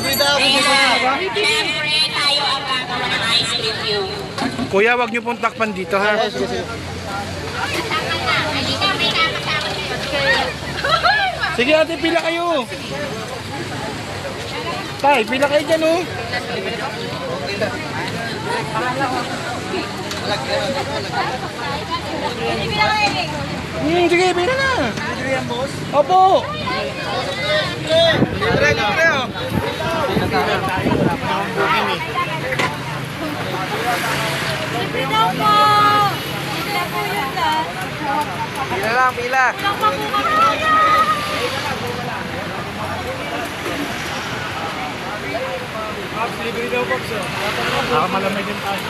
Siyempre, tayo ang ng ice review. Kuya, wag niyo pong takpan dito ha. Sige ate, pila kayo. Tay, pila kayo dyan oh. Hmm, sige, pila na. Opo. Libre, libre oh. Libre daw po. Libre po yun lang. Pila lang, pila. Walang makuha Baka malamig din tayo.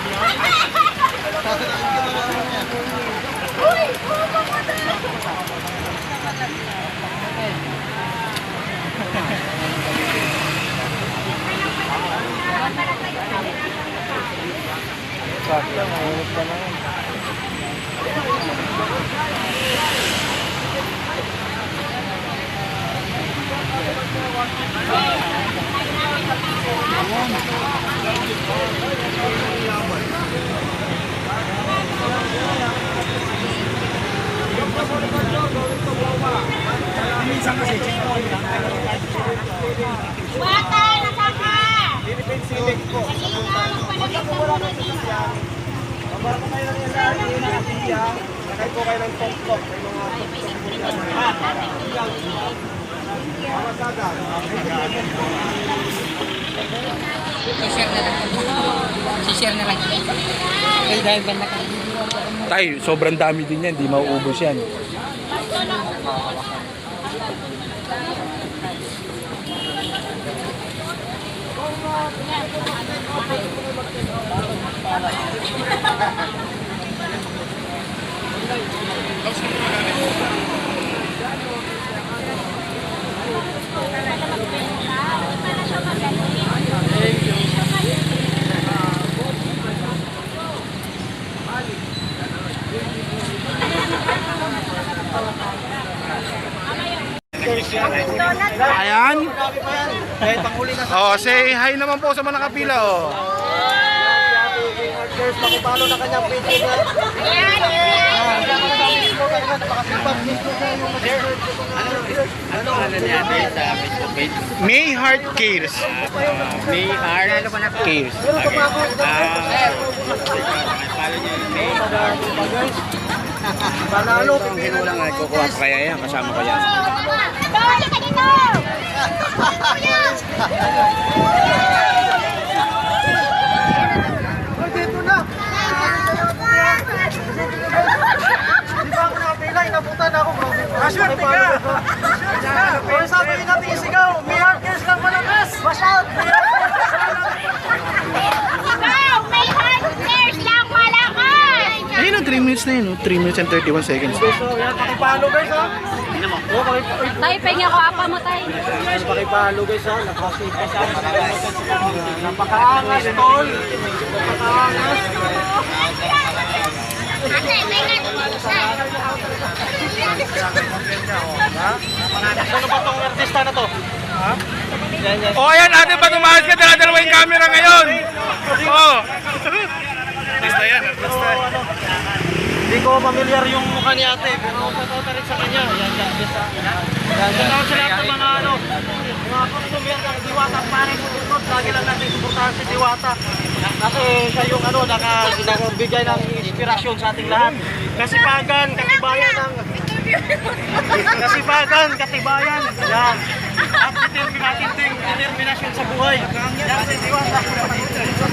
Sakto, mahulog pa na yun. Wata, nasaka! Sige nga, magpalagay ka muna dito. Sakay po kayo ng tongkok. May mga Tay, sobrang dami din yan, di mauubos yan. Ayan. Oh, say hi naman po sa mga nakapila oh. Cheers, makipalo na kanyang page Ano ano niya sa Facebook page? May Heart Cares. May heart. Ano Cares. Follow niyo yung May Panalo, Hindi lang ay kukuha pa kaya yan, kasama ko yan. Dali ka dito! Ay, dito na. Di ba ako nakapila? Inabutan ako, bro. Aswerte ka! Pero sabi niyo natin isigaw, may heart cares lang malakas! Watch out! Ikaw, may heart flares lang malakas! Ayun ang 3 minutes na yun, oh. 3 minutes and 31 seconds. So, yan, pakipalo guys ha. Hindi mo. Oo, pakipalo. Tay, pengi ako apa mo, tay. Guys, pakipalo guys ha. Napakaangas, tol. Napakaangas. Ate, Ano ba tong artista na to? Ha? Yan, yan. Oh, ayan, ate, pag umakas ka, dala-dalawa yung camera ngayon. Oh. Artista yan, artista. Hindi ko familiar yung mukha ni ate, pero na rin sa kanya. Yan, yan, ha. Yan, shoutout sa lahat mga ano, mga ng Diwata pare dito. Lagi lang natin suportahan si Diwata. Kasi siya yung ano, naka, nagbigay ng inspirasyon sa ating lahat. Kasipagan, katibayan ng Kasipagan, katibayan. Yan. At determinasyon sa buhay. Yan si Diwata.